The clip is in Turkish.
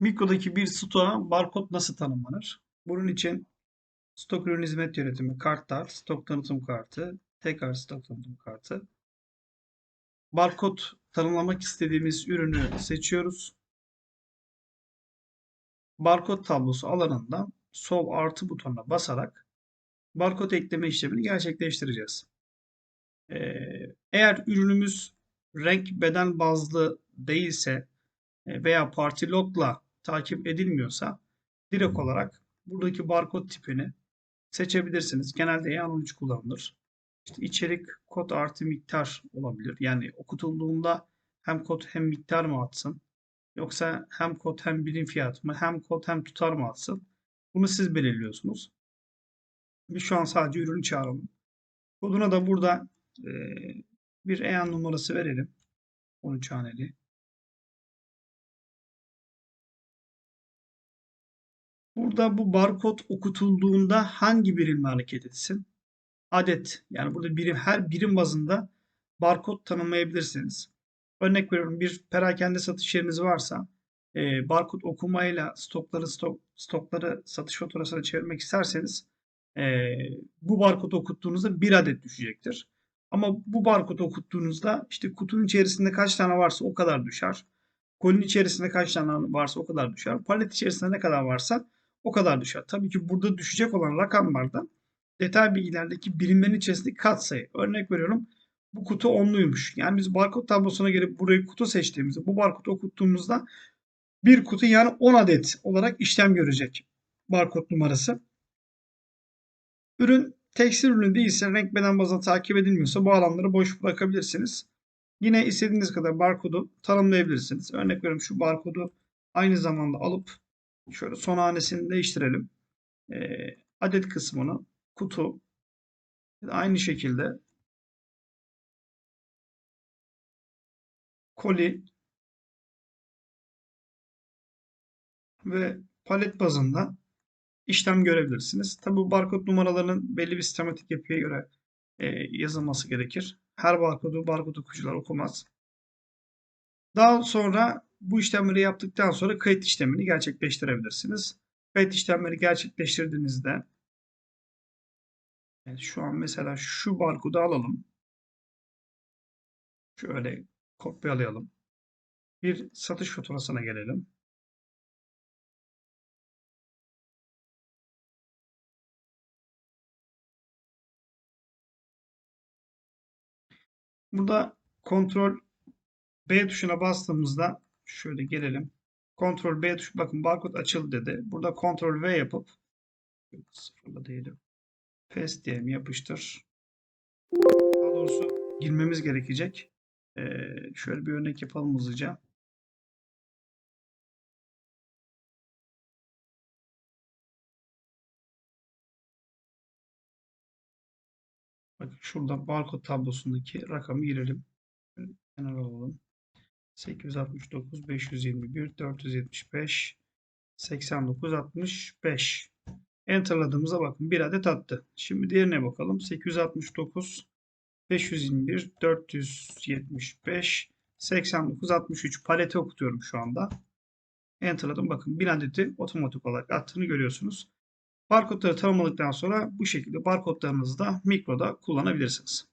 Mikrodaki bir stoğa barkod nasıl tanımlanır? Bunun için stok ürün hizmet yönetimi, kartlar, stok tanıtım kartı, tekrar stok tanıtım kartı. Barkod tanımlamak istediğimiz ürünü seçiyoruz. Barkod tablosu alanından sol artı butonuna basarak barkod ekleme işlemini gerçekleştireceğiz. Ee, eğer ürünümüz renk beden bazlı değilse e, veya parti logla takip edilmiyorsa direkt olarak buradaki barkod tipini seçebilirsiniz. Genelde EAN13 kullanılır. İşte içerik kod artı miktar olabilir. Yani okutulduğunda hem kod hem miktar mı atsın? Yoksa hem kod hem birim fiyat mı? Hem kod hem tutar mı atsın? Bunu siz belirliyorsunuz. Biz şu an sadece ürünü çağıralım. Koduna da burada e, bir EAN numarası verelim. 13 haneli. Burada bu barkod okutulduğunda hangi birimle hareket etsin? Adet. Yani burada birim, her birim bazında barkod tanımlayabilirsiniz. Örnek veriyorum bir perakende satış yeriniz varsa e, barkod okumayla stokları stok, stokları satış faturasına çevirmek isterseniz e, bu barkod okuttuğunuzda bir adet düşecektir. Ama bu barkod okuttuğunuzda işte kutunun içerisinde kaç tane varsa o kadar düşer. Kolinin içerisinde kaç tane varsa o kadar düşer. Palet içerisinde ne kadar varsa o kadar düşer. Tabii ki burada düşecek olan rakamlardan detay bilgilerdeki birimlerin içerisindeki katsayı. Örnek veriyorum bu kutu onluymuş. Yani biz barkod tablosuna gelip burayı kutu seçtiğimizde bu barkodu okuttuğumuzda bir kutu yani 10 adet olarak işlem görecek barkod numarası. Ürün tekstil ürünü değilse renk beden bazında takip edilmiyorsa bu alanları boş bırakabilirsiniz. Yine istediğiniz kadar barkodu tanımlayabilirsiniz. Örnek veriyorum şu barkodu aynı zamanda alıp Şöyle son hanesini değiştirelim. E, adet kısmını kutu aynı şekilde koli ve palet bazında işlem görebilirsiniz. Tabi bu barkod numaralarının belli bir sistematik yapıya göre e, yazılması gerekir. Her barkodu barkod okuyucular okumaz. Daha sonra bu işlemleri yaptıktan sonra kayıt işlemini gerçekleştirebilirsiniz. Kayıt işlemleri gerçekleştirdiğinizde şu an mesela şu barkodu alalım. Şöyle kopyalayalım. Bir satış faturasına gelelim. Burada kontrol B tuşuna bastığımızda şöyle gelelim. Ctrl B tuşu bakın barkod açıldı dedi. Burada Ctrl V yapıp sıfırla değilim. Paste diyelim yapıştır. Daha doğrusu girmemiz gerekecek. Ee, şöyle bir örnek yapalım hızlıca. Bakın şurada barkod tablosundaki rakamı girelim. Kenara alalım. 869, 521, 475, 89, 65. Enter'ladığımıza bakın. Bir adet attı. Şimdi diğerine bakalım. 869, 521, 475, 89, 63. Paleti okutuyorum şu anda. Enter'ladım. Bakın bir adeti otomatik olarak attığını görüyorsunuz. Barkodları tanımladıktan sonra bu şekilde barkodlarınızı da mikroda kullanabilirsiniz.